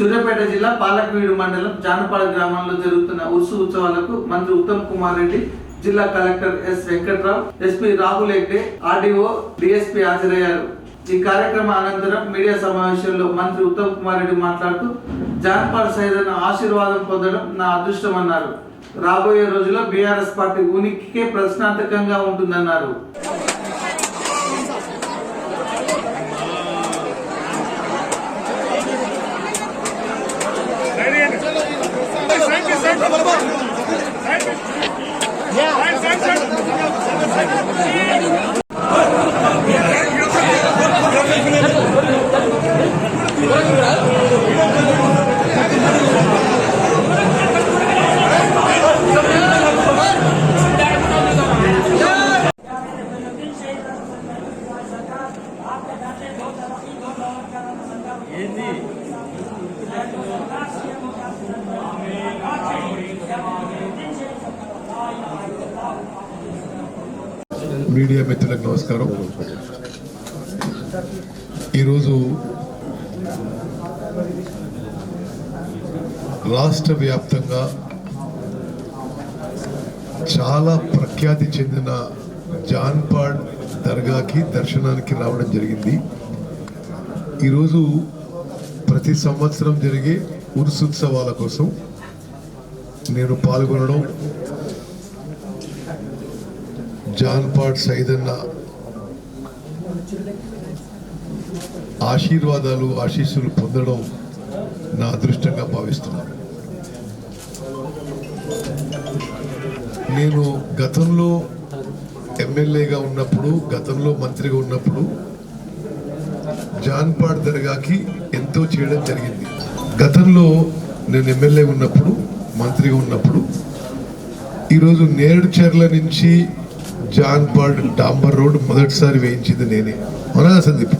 సూర్యాపేట జిల్లా పాలకవీడు మండలం జానపాడ గ్రామంలో జరుగుతున్న ఉర్సు ఉత్సవాలకు మంత్రి ఉత్తమ్ కుమార్ రెడ్డి జిల్లా collector S Venkatrao SP Rahul Hegde RDO DSP హాజరయ్యారు. ఈ కార్యక్రమ అనంతరం మీడియా సమావేశంలో మంత్రి ఉత్తమ్ కుమార్ రెడ్డి మాట్లాడుతూ జానపాడ సైదన్న ఆశీర్వాదం పొందడం నా అదృష్టం అన్నారు. రాబోయే రోజుల్లో బీఆర్ఎస్ పార్టీ ఉనికికే ప్రశ్నార్థకంగా ఉంటుందన్నారు. ఈరోజు రాష్ట్ర వ్యాప్తంగా చాలా ప్రఖ్యాతి చెందిన జాన్పాడ్ దర్గాకి దర్శనానికి రావడం జరిగింది. ఈరోజు ప్రతి సంవత్సరం జరిగే ఉరుసుత్సవాల కోసం నేను పాల్గొనడం జాన్పాడ్ సైదన్న ఆశీర్వాదాలు ఆశీస్సులు పొందడం నా అదృష్టంగా భావిస్తున్నాను. నేను గతంలో ఎమ్మెల్యేగా ఉన్నప్పుడు గతంలో మంత్రిగా ఉన్నప్పుడు జాన్పాడ్ దర్గాకి ఎంతో చేయడం జరిగింది. గతంలో నేను ఎమ్మెల్యే ఉన్నప్పుడు మంత్రిగా ఉన్నప్పుడు ఈరోజు నేడుచెర్ల నుంచి జాన్పాడ్ డాంబర్ రోడ్ మొదటిసారి వేయించింది నేనే. అవునా సందీప్.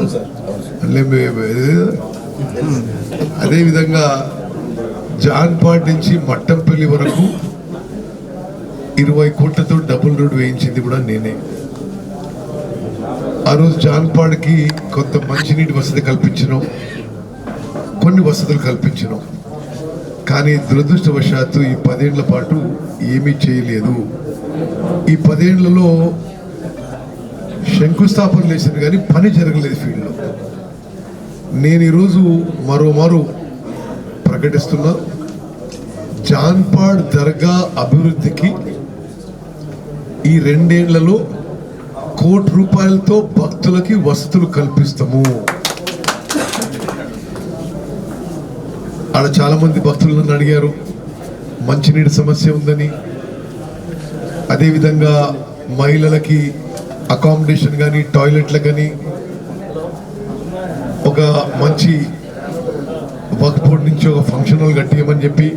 ఆ? అదేవిధంగా జాన్పాడ్ నుంచి మట్టంపల్లి వరకు ఇరవై కోట్లతో డబుల్ రోడ్ వేయించింది కూడా నేనే. ఆ రోజు జాన్పాడ్కి కొంత మంచినీటి వసతి కల్పించినాం. కొన్ని వసతులు కల్పించినాం. కానీ దురదృష్టవశాత్తు ఈ పదేళ్ళ పాటు ఏమీ చేయలేదు. ఈ పదేళ్ళలో శంకుస్థాపన చేశారు కానీ పని జరగలేదు ఫీల్డ్లో నేను ఈరోజు మరోమారు ప్రకటిస్తున్నా. జాన్పాడ్ దర్గా అభివృద్ధికి ఈ రెండేళ్ళలో కోటి రూపాయలతో భక్తులకి వసతులు కల్పిస్తాము. ఆడ చాలామంది భక్తులు నన్ను అడిగారు మంచినీటి సమస్య ఉందని. అదేవిధంగా మహిళలకి అకామిడేషన్ కానీ టాయిలెట్లు కానీ ఒక మంచి వర్క్ బోర్డ్ నుంచి ఒక ఫంక్షన్ హాల్ కట్టేయమని చెప్పి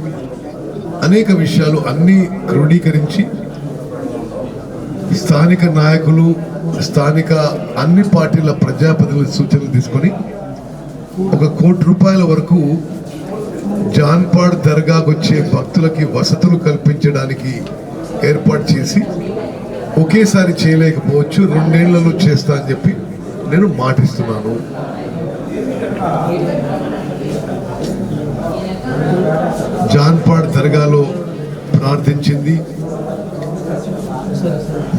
అనేక విషయాలు అన్నీ క్రోడీకరించి స్థానిక నాయకులు స్థానిక అన్ని పార్టీల ప్రజాప్రతినిధుల సూచనలు తీసుకొని ఒక కోటి రూపాయల వరకు జాన్పాడ్ దర్గాకు వచ్చే భక్తులకి వసతులు కల్పించడానికి ఏర్పాటు చేసి ఒకేసారి చేయలేకపోవచ్చు రెండేళ్ళలో చేస్తా అని చెప్పి నేను మాటిస్తున్నాను. జాన్పాడ్ దర్గాలో ప్రార్థించింది.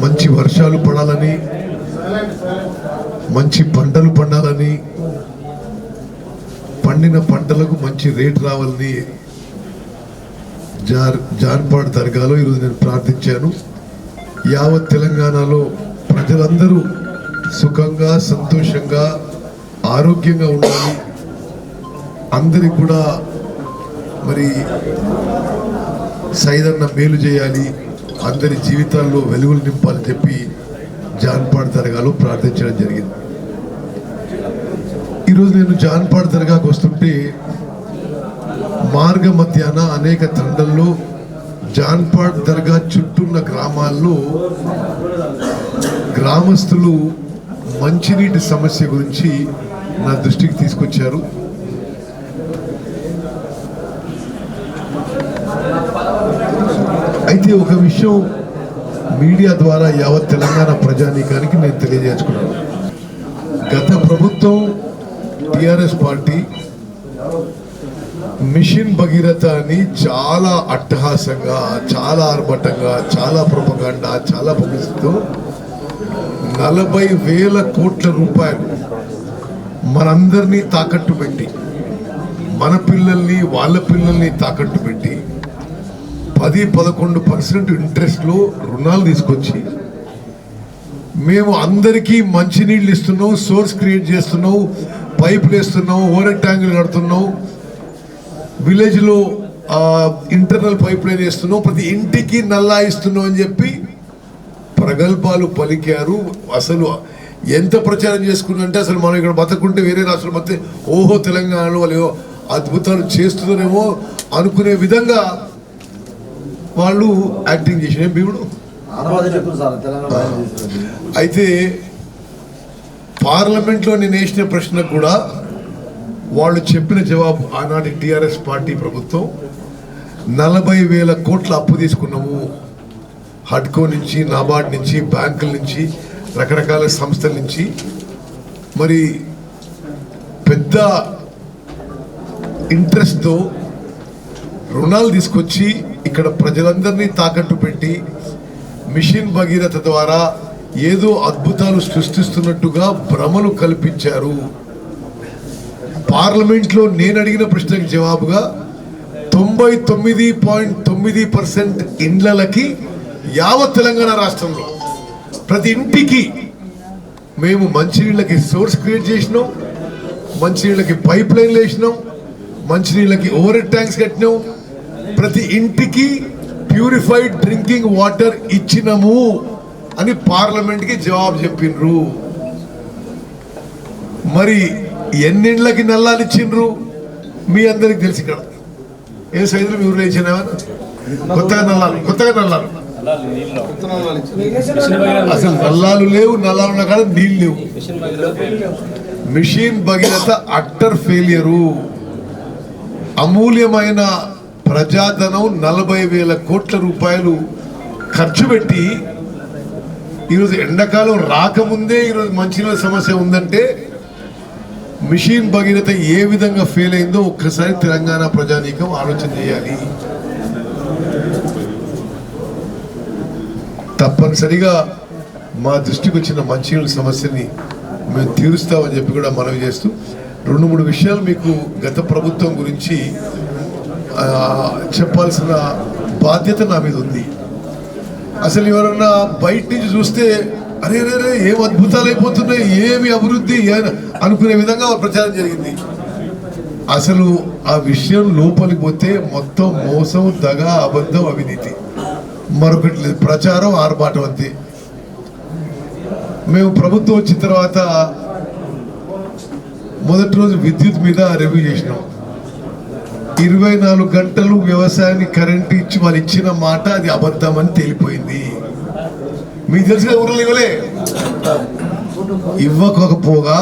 మంచి వర్షాలు పడాలని మంచి పంటలు పండాలని పండిన పంటలకు మంచి రేటు రావాలని జార్ జాన్పాడ్ దర్గాలో ఈరోజు నేను ప్రార్థించాను. యావత్ తెలంగాణలో ప్రజలందరూ సుఖంగా సంతోషంగా ఆరోగ్యంగా ఉండాలి. అందరికి కూడా మరి సైదన్న మేలు చేయాలి. అందరి జీవితాల్లో వెలుగులు నింపాలని చెప్పి జాన్పాడు తరగాలో ప్రార్థించడం జరిగింది. ఈరోజు నేను జాన్పాడు దర్గాకు వస్తుంటే మార్గ మధ్యాహ్న అనేక తండల్లో జాన్పాడ్ దర్గా చుట్టూన్న గ్రామాల్లో గ్రామస్తులు మంచినీటి సమస్య గురించి నా దృష్టికి తీసుకొచ్చారు. అయితే ఒక విషయం మీడియా ద్వారా యావత్ తెలంగాణ ప్రజానీకానికి నేను తెలియజేసుకున్నాను. గత ప్రభుత్వం టిఆర్ఎస్ పార్టీ మిషన్ భగీరథ అని చాలా అట్టహాసంగా చాలా ఆర్భటంగా చాలా ప్రపగండ చాలా పబ్లిసిటీతో నలభై వేల కోట్ల రూపాయలు మనందరినీ తాకట్టు పెట్టి మన పిల్లల్ని వాళ్ళ పిల్లల్ని తాకట్టు పెట్టి పది పదకొండు పర్సెంట్ ఇంట్రెస్ట్లో రుణాలు తీసుకొచ్చి మేము అందరికీ మంచినీళ్ళు ఇస్తున్నాం సోర్స్ క్రియేట్ చేస్తున్నాం పైపులు వేస్తున్నాం ఓవర్ ట్యాంకులు కడుతున్నాం విలేజ్లో ఇంటర్నల్ పైప్ లైన్ వేస్తున్నాం ప్రతి ఇంటికి నల్లా ఇస్తున్నాం అని చెప్పి ప్రగల్భాలు పలికారు. అసలు ఎంత ప్రచారం చేసుకున్నంటే అసలు మనం ఇక్కడ బతకుంటే వేరే రాష్ట్రం బతికే ఓహో తెలంగాణలో వాళ్ళు అద్భుతాలు చేస్తున్నారేమో అనుకునే విధంగా వాళ్ళు యాక్టింగ్ చేసిన భీముడు. అయితే పార్లమెంట్లో నేను వేసిన ప్రశ్నకు కూడా వాళ్ళు చెప్పిన జవాబు ఆనాటి టిఆర్ఎస్ పార్టీ ప్రభుత్వం నలభై వేల కోట్ల అప్పు తీసుకున్నాము. హడ్కో నుంచి నాబార్డ్ నుంచి బ్యాంకుల నుంచి రకరకాల సంస్థల నుంచి. మరి పెద్ద ఇంట్రెస్ట్తో రుణాలు తీసుకొచ్చి ఇక్కడ ప్రజలందరినీ తాకట్టు పెట్టి మిషన్ భగీరథ ద్వారా ఏదో అద్భుతాలు సృష్టిస్తున్నట్టుగా భ్రమలు కల్పించారు. పార్లమెంట్లో నేను అడిగిన ప్రశ్నకు జవాబుగా తొంభై తొమ్మిది పాయింట్ తొమ్మిది పర్సెంట్ ఇండ్లకి యావత్ తెలంగాణ రాష్ట్రంలో ప్రతి ఇంటికి మేము మంచినీళ్ళకి సోర్స్ క్రియేట్ చేసినాం మంచినీళ్ళకి పైప్ లైన్లు వేసినాం మంచినీళ్ళకి ఓవర్ ట్యాంక్స్ కట్టినాం. ప్రతి ఇంటికి ప్యూరిఫైడ్ డ్రింకింగ్ వాటర్ ఇచ్చినము అని పార్లమెంట్కి జవాబు చెప్పిండ్రు మరి ఎన్నిండ్లకి నల్లాలు ఇచ్చిండ్రు? మీ అందరికి తెలిసి ఇక్కడ. ఏ సైజులు మీ ఊర్లో కొత్తగా నల్లాలు కొత్తగా నల్లాలు. అసలు నల్లాలు లేవు నల్లాలు ఉన్న కాడ నీళ్ళు లేవు. Mission Bhagiratha utter failure. అమూల్యమైన ప్రజాధనం నలభై వేల కోట్ల రూపాయలు ఖర్చు పెట్టి ఈరోజు ఎండాకాలం రాకముందే ఈరోజు మంచినీళ్ళ సమస్య ఉందంటే మిషన్ భగీరథ ఏ విధంగా ఫెయిల్ అయిందో ఒక్కసారి తెలంగాణ ప్రజానీకం ఆలోచన చేయాలి. తప్పనిసరిగా మా దృష్టికి వచ్చిన మంచినీళ్ళ సమస్యని మేము తీరుస్తామని చెప్పి కూడా మనవి చేస్తూ రెండు మూడు విషయాలు మీకు గత ప్రభుత్వం గురించి చెప్పాల్సిన బాధ్యత నా మీద ఉంది. అసలు ఎవరన్నా బయట నుంచి చూస్తే అరే అరే ఏం అద్భుతాలు అయిపోతున్నాయి ఏమి అభివృద్ధి అనుకునే విధంగా ప్రచారం జరిగింది. అసలు ఆ విషయం లోపలికి పోతే మొత్తం మోసం దగ అబద్ధం అవినీతి. మరొకటి లేదు ప్రచారం ఆర్భాటం అంతే. మేము ప్రభుత్వం వచ్చిన తర్వాత మొదటి రోజు విద్యుత్ మీద రివ్యూ చేసినాం. ఇరవై నాలుగు గంటలు వ్యవసాయానికి కరెంట్ ఇచ్చి వాళ్ళు ఇచ్చిన మాట అది అబద్ధం అని తేలిపోయింది. మీకు తెలిసిన ఊర్లో ఇవ్వలే? ఇవ్వకపోగా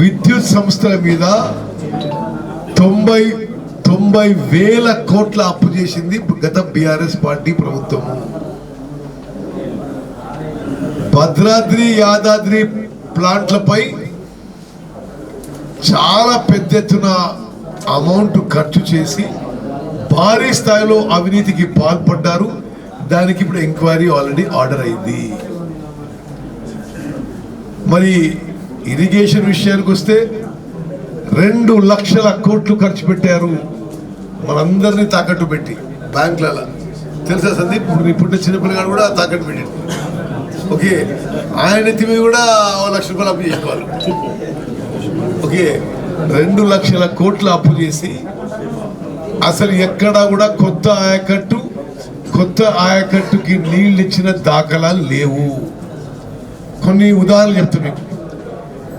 విద్యుత్ సంస్థల మీద తొంభై తొంభై వేల కోట్ల అప్పు చేసింది గత బీఆర్ఎస్ పార్టీ ప్రభుత్వం. భద్రాద్రి యాదాద్రి ప్లాంట్లపై చాలా పెద్ద ఎత్తున అమౌంట్ ఖర్చు చేసి భారీ స్థాయిలో అవినీతికి పాల్పడ్డారు. దానికి ఇప్పుడు ఎంక్వైరీ ఆల్రెడీ ఆర్డర్ అయింది. మరి ఇరిగేషన్ విషయానికి వస్తే రెండు లక్షల కోట్లు ఖర్చు పెట్టారు మనందరినీ తాకట్టు పెట్టి బ్యాంకులలో తెలుసా సందీప్? ఇప్పుడు నీ పుట్టిన చిన్నపిల్లగాడు కూడా తాకట్టు పెట్టాడు. ఓకే. ఆయన తిమి కూడా లక్ష రూపాయలు అప్పు చేసుకోవాలి ఓకే. రెండు లక్షల కోట్ల అప్పు చేసి అసలు ఎక్కడా కూడా కొత్త ఆయకట్టు కొత్త ఆయకట్టుకి నీళ్ళు ఇచ్చిన దాఖలాలు లేవు. కొన్ని ఉదాహరణలు చెప్తాను మీకు.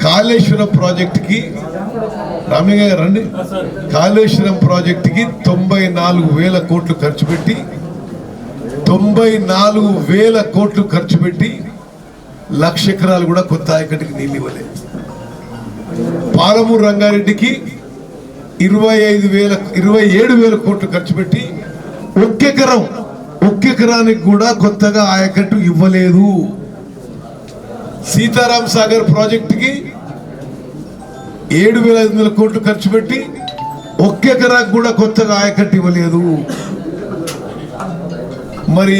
కాళేశ్వరం ప్రాజెక్టుకి రామయ్య గారు రండి. కాళేశ్వరం ప్రాజెక్టుకి తొంభై నాలుగు వేల కోట్లు ఖర్చు పెట్టి తొంభై నాలుగు వేల కోట్లు ఖర్చు పెట్టి లక్ష ఎకరాలు కూడా కొత్త ఆయకట్టుకి నీళ్ళు ఇవ్వలేదు. పాలమూరు రంగారెడ్డికి ఇరవై ఐదు వేల ఇరవై ఏడు వేల కోట్లు ఖర్చు పెట్టి ఒక్కెకరం ఒక్కెకరానికి కూడా కొత్తగా ఆయకట్టు ఇవ్వలేదు. సీతారాం సాగర్ ప్రాజెక్టుకి ఏడు వేల ఐదు వందల కోట్లు ఖర్చు పెట్టి ఒక్క ఎకరాకు కూడా కొత్తగా ఆయకట్టు ఇవ్వలేదు. మరి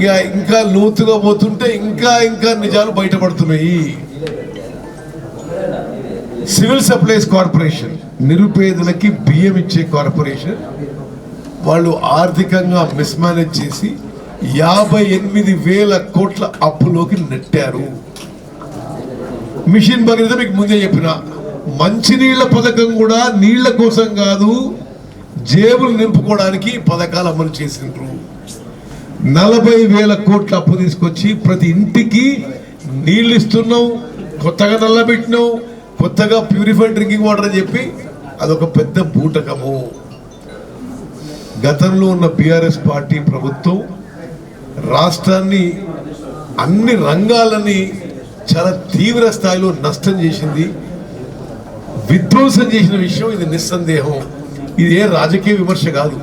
ఇక ఇంకా లోతుగా పోతుంటే ఇంకా ఇంకా నిజాలు బయటపడుతున్నాయి. సివిల్ సప్లైస్ కార్పొరేషన్ నిరుపేదలకి బియ్యం ఇచ్చే కార్పొరేషన్ వాళ్ళు ఆర్థికంగా మిస్మేనేజ్ చేసి యాభై ఎనిమిది వేల కోట్ల అప్పులోకి నెట్టారు. మిషన్ భగీరథ మీకు ముందే చెప్పిన మంచినీళ్ళ పథకం కూడా నీళ్ళ కోసం కాదు జేబులు నింపుకోవడానికి పథకాలు అమలు చేసిండ్రు. నలభై వేల కోట్ల అప్పు తీసుకొచ్చి ప్రతి ఇంటికి నీళ్ళు ఇస్తున్నాం కొత్తగా నల్లబెట్టినాం కొత్తగా ప్యూరిఫైడ్ డ్రింకింగ్ వాటర్ అని చెప్పి అదొక పెద్ద బూటకము. గతంలో ఉన్న బీఆర్ఎస్ పార్టీ ప్రభుత్వం రాష్ట్రాన్ని అన్ని రంగాలని చాలా తీవ్ర స్థాయిలో నష్టం చేసింది. విధ్వంసం చేసిన విషయం ఇది నిస్సందేహం. ఇది ఏ రాజకీయ విమర్శ కాదు.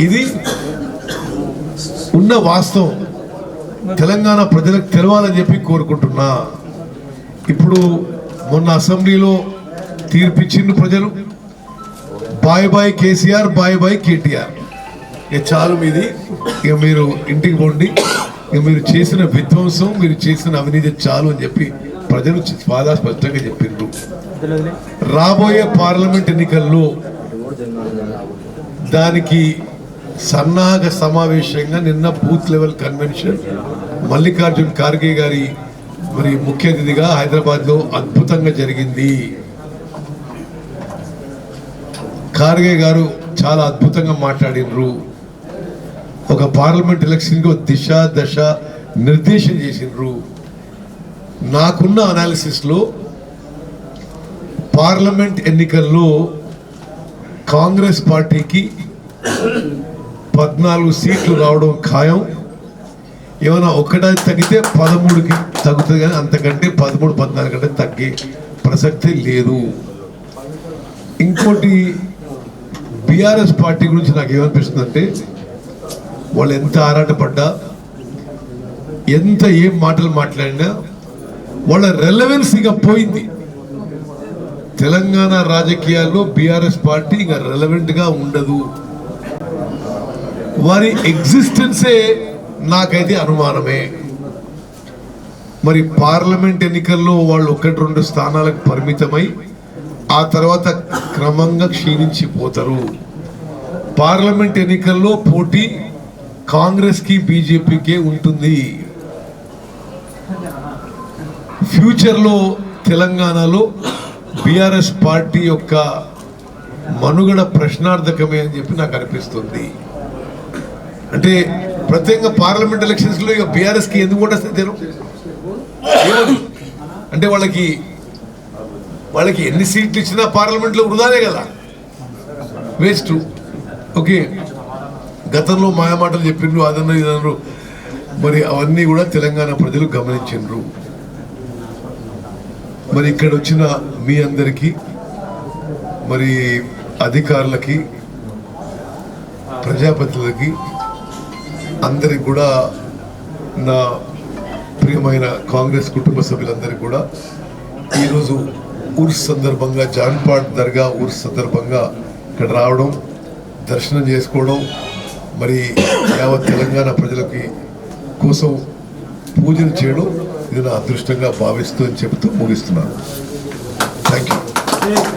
ఇది ఉన్న వాస్తవం. తెలంగాణ ప్రజలకు తెలవాలని చెప్పి కోరుకుంటున్నా. ఇప్పుడు మొన్న అసెంబ్లీలో తీర్పిచ్చిండు ప్రజలు. Bye bye KCR bye bye KTR ఇక చాలు మీది. ఇక మీరు ఇంటికి పోండి. ఇక మీరు చేసిన విధ్వంసం మీరు చేసిన అవినీతి చాలు అని చెప్పి ప్రజలు బాగా స్పష్టంగా చెప్పిండ్రు రాబోయే పార్లమెంట్ ఎన్నికల్లో దానికి సన్నాహక సమావేశంగా నిన్న booth level convention Mallikarjun Kharge గారి మరి ముఖ్య అతిథిగా హైదరాబాద్లో అద్భుతంగా జరిగింది. ఖార్గే గారు చాలా అద్భుతంగా మాట్లాడినరు. ఒక పార్లమెంట్ ఎలక్షన్కి దిశ దశ నిర్దేశం చేసిండ్రు. నాకున్న అనాలిసిస్లో పార్లమెంట్ ఎన్నికల్లో కాంగ్రెస్ పార్టీకి పద్నాలుగు సీట్లు రావడం ఖాయం. ఏమైనా ఒక్కటే తగ్గితే పదమూడుకి తగ్గుతుంది కానీ అంతకంటే పదమూడు పద్నాలుగు కంటే తగ్గే ప్రసక్తి లేదు. ఇంకోటి బీఆర్ఎస్ పార్టీ గురించి నాకు ఏమనిపిస్తుంది అంటే వాళ్ళు ఎంత ఆరాటపడ్డా ఎంత ఏం మాటలు మాట్లాడినా వాళ్ళ రెలవెన్స్ ఇక పోయింది. తెలంగాణ రాజకీయాల్లో బీఆర్ఎస్ పార్టీ ఇంకా రెలవెంట్గా ఉండదు. వారి ఎగ్జిస్టెన్సే నాకైతే అనుమానమే. మరి పార్లమెంట్ ఎన్నికల్లో వాళ్ళు ఒకటి రెండు స్థానాలకు పరిమితమై ఆ తర్వాత క్రమంగా క్షీణించిపోతారు. పార్లమెంట్ ఎన్నికల్లో పోటీ కాంగ్రెస్కి బీజేపీకే ఉంటుంది. ఫ్యూచర్లో తెలంగాణలో బీఆర్ఎస్ పార్టీ యొక్క మనుగడ ప్రశ్నార్థకమే అని చెప్పి నాకు అనిపిస్తుంది. అంటే ప్రత్యేకంగా పార్లమెంట్ ఎలక్షన్స్లో ఇక బీఆర్ఎస్కి ఎందుకు కూడా తెలు? అంటే వాళ్ళకి వాళ్ళకి ఎన్ని సీట్లు ఇచ్చినా పార్లమెంట్లో వృధానే కదా. వేస్ట్. ఓకే. గతంలో మాయమాటలు చెప్పిండ్రు అదన్న ఇదన్నారు మరి అవన్నీ కూడా తెలంగాణ ప్రజలు గమనించిండ్రు. మరి ఇక్కడ వచ్చిన మీ అందరికీ మరి అధికారులకి ప్రజాపతిలకి అందరికి కూడా నా ప్రియమైన కాంగ్రెస్ కుటుంబ సభ్యులందరికీ కూడా ఈరోజు ఉర్స్ సందర్భంగా జాన్పాట్ దర్గా ఉర్స్ సందర్భంగా ఇక్కడ రావడం దర్శనం చేసుకోవడం మరి యావత్ తెలంగాణ ప్రజలకి కోసం పూజలు చేయడం ఇది నా అదృష్టంగా భావిస్తూ అని చెబుతూ ముగిస్తున్నాను. Thank you